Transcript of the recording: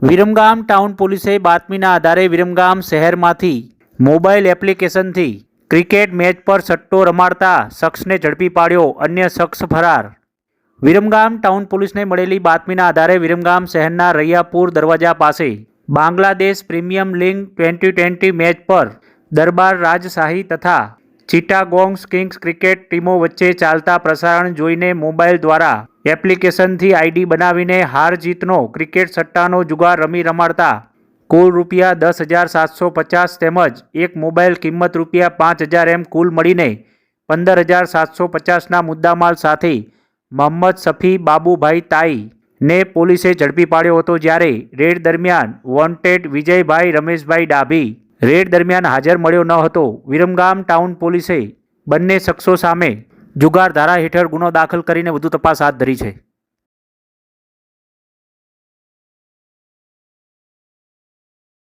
Viramgam town પોલીસે બાતમીના આધારે વિરમગામ શહેરમાંથી મોબાઈલ એપ્લિકેશનથી ક્રિકેટ મેચ પર સટ્ટો રમાડતા શખ્સને ઝડપી પાડ્યો, અન્ય શખ્સ ફરાર. વિરમગામ ટાઉન પોલીસને મળેલી બાતમીના આધારે વિરમગામ શહેરના રૈયાપુર દરવાજા પાસે Bangladesh premium league twenty twenty match પર દરબાર રાજશાહી તથા ચિટાગોંગ્સ કિંગ્સ ક્રિકેટ ટીમો વચ્ચે ચાલતા પ્રસારણ જોઈને મોબાઈલ દ્વારા એપ્લિકેશનથી આઈડી બનાવીને હાર જીતનો ક્રિકેટ સટ્ટાનો જુગાર રમી રમાડતા કુલ રૂપિયા દસ હજાર સાતસો પચાસ તેમજ એક મોબાઈલ કિંમત રૂપિયા પાંચ હજાર એમ કુલ મળીને પંદર હજાર સાતસો પચાસના મુદ્દામાલ સાથે મોહમ્મદ સફી, બાબુભાઈ તાઈ ને પોલીસે ઝડપી પાડ્યો હતો જ્યારે રેડ દરમિયાન વોન્ટેડ વિજયભાઈ, રમેશભાઈ ડાભી રેડ દરમિયાન હાજર મળ્યો ન હતો. વિરમગામ ટાઉન પોલીસે બંને શખ્સો સામે જુગાર ધારા હેઠળ ગુનો દાખલ કરીને વધુ તપાસ હાથ ધરી છે.